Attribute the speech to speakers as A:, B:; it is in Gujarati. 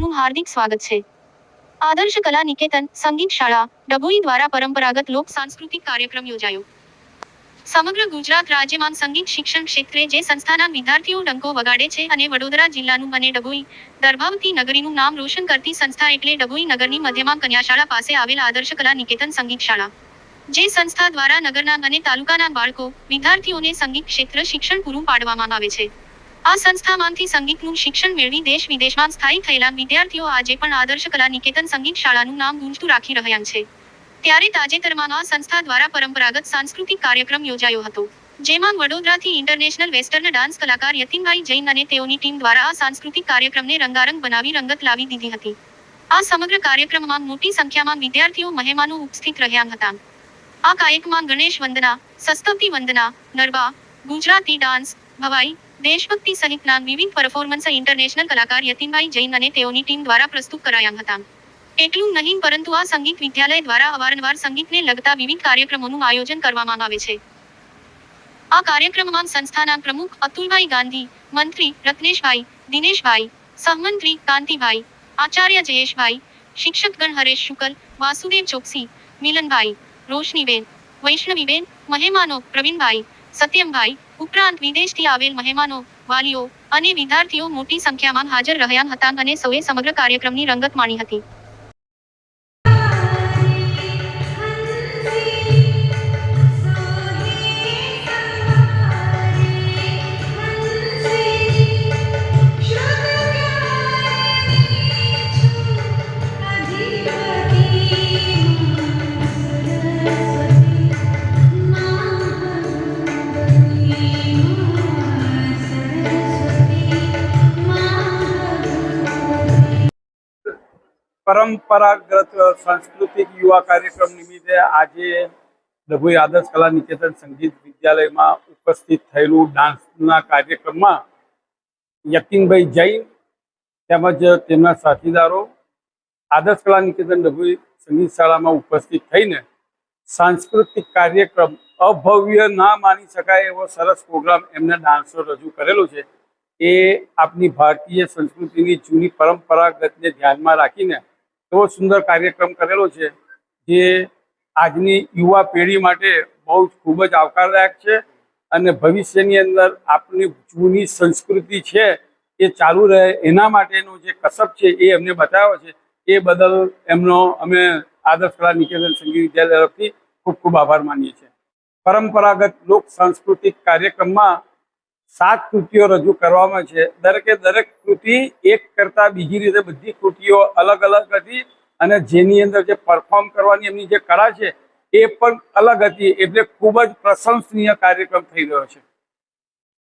A: આપનું હાર્દિક સ્વાગત છે. આદર્શ કલા નિકેતન સંગીત શાળા, ડભોઈ દ્વારા પરંપરાગત લોક સાંસ્કૃતિક કાર્યક્રમ યોજાયો. સમગ્ર ગુજરાત રાજ્યમાં સંગીત શિક્ષણ ક્ષેત્રે જે સંસ્થાના વિદ્યાર્થીઓ ડંકો વગાડે છે અને વડોદરા જિલ્લાનું અને ડભોઈ, દર્ભાવતી નગરીનું નામ રોશન કરતી સંસ્થા એટલે ડભોઈ નગરની મધ્યમાં કન્યાશાળા પાસે આવેલ આદર્શ કલા નિકેતન સંગીત શાળા. જે સંસ્થા દ્વારા નગરના અને તાલુકાના બાળકો, વિદ્યાર્થીઓને સંગીત ક્ષેત્ર શિક્ષણ પૂરું પાડવામાં આવે છે. આ સંસ્થામાંથી સંગીતનું શિક્ષણ મેળવી દેશ વિદેશમાં સ્થાયી થયેલા વિદ્યાર્થીઓ આજે પણ આદર્શ કલા નિકેતન સંગીત શાળાનું નામ ગુંજતું રાખી રહ્યા છે. ત્યારે તાજેતરમાં આ સંસ્થા દ્વારા પરંપરાગત સાંસ્કૃતિક કાર્યક્રમ યોજાયો હતો, જેમાં વડોદરાથી ઇન્ટરનેશનલ વેસ્ટર્ન ડાન્સ કલાકાર યતિનભાઈ જૈન અને તેઓની ટીમ દ્વારા આ સાંસ્કૃતિક કાર્યક્રમને રંગારંગ બનાવી રંગત લાવી દીધી હતી. આ સમગ્ર કાર્યક્રમમાં મોટી સંખ્યામાં વિદ્યાર્થીઓ મહેમાનો ઉપસ્થિત રહ્યા હતા. આ કાયકમાં ગણેશ વંદના સસ્તવતી વંદના નરબા ગુજરાતી ડાન્સ, ભવાઈ દેશભક્તિ સહિતના વિવિધ પરફોર્મન્સ ઇન્ટરનેશનલ કલાકાર યતિનભાઈ જૈન અને તેઓની ટીમ દ્વારા પ્રસ્તુત કરાયા હતા. એટલું નહીં પરંતુ આ સંગીત વિદ્યાલય દ્વારા અવારનવાર સંગીતને લગતા વિવિધ કાર્યક્રમોનું આયોજન કરવામાં આવે છે. આ કાર્યક્રમમાં સંસ્થાના પ્રમુખ અતુલભાઈ ગાંધી, મંત્રી રત્નેશભાઈ, દિનેશભાઈ, સહમંત્રી કાંતિભાઈ, આચાર્ય જયેશભાઈ, શિક્ષકગણ હરેશ શુકલ, વાસુદેવ ચોકસી, મિલનભાઈ, રોશનીબેન, વૈષ્ણવીબેન, મહેમાનો પ્રવીણભાઈ, સત્યમભાઈ ઉપરાંત વિદેશથી આવેલ મહેમાનો, વાલીઓ અને વિદ્યાર્થીઓ મોટી સંખ્યામાં હાજર રહ્યા હતા અને સૌએ સમગ્ર કાર્યક્રમની રંગત માણી હતી.
B: પરંપરાગત સાંસ્કૃતિક યુવા કાર્યક્રમ નિમિત્તે આજે ડભોઈ આદર્શ કલા નિકેતન સંગીત વિદ્યાલયમાં ઉપસ્થિત થયેલું ડાન્સના કાર્યક્રમમાં યતિનભાઈ જૈન તેમજ તેમના સાથીદારો, આદર્શ કલા નિકેતન ડભોઈ સંગીત શાળામાં ઉપસ્થિત થઈને સાંસ્કૃતિક કાર્યક્રમ અભવ્ય ના માની શકાય એવો સરસ પ્રોગ્રામ એમને ડાન્સો રજૂ કરેલો છે. એ આપની ભારતીય સંસ્કૃતિની જૂની પરંપરાગતને ધ્યાનમાં રાખીને એવો સુંદર કાર્યક્રમ કરેલો છે, જે આજની યુવા પેઢી માટે બહુ જ ખૂબ જ આવકારદાયક છે અને ભવિષ્યની અંદર આપણી જૂની સંસ્કૃતિ છે, એ ચાલુ રહે એના માટેનો જે કસબ છે, એ એમને બતાવ્યો છે. એ બદલ એમનો અમે આદર્શ કલા નિકેતન સંગીત વિદ્યાલય તરફથી ખૂબ ખૂબ આભાર માનીએ છીએ. પરંપરાગત લોક સાંસ્કૃતિક કાર્યક્રમમાં સાત કૃતિઓ રજૂ કરવામાં છે. દરેકે દરેક કૃતિ એક કરતા બીજી રીતે બધી કૃતિઓ અલગ અલગ હતી અને જેની અંદર જે પરફોર્મ કરવાની એમની જે કળા છે એ પણ અલગ હતી. એટલે ખૂબ જ પ્રશંસનીય કાર્યક્રમ થઈ રહ્યો છે.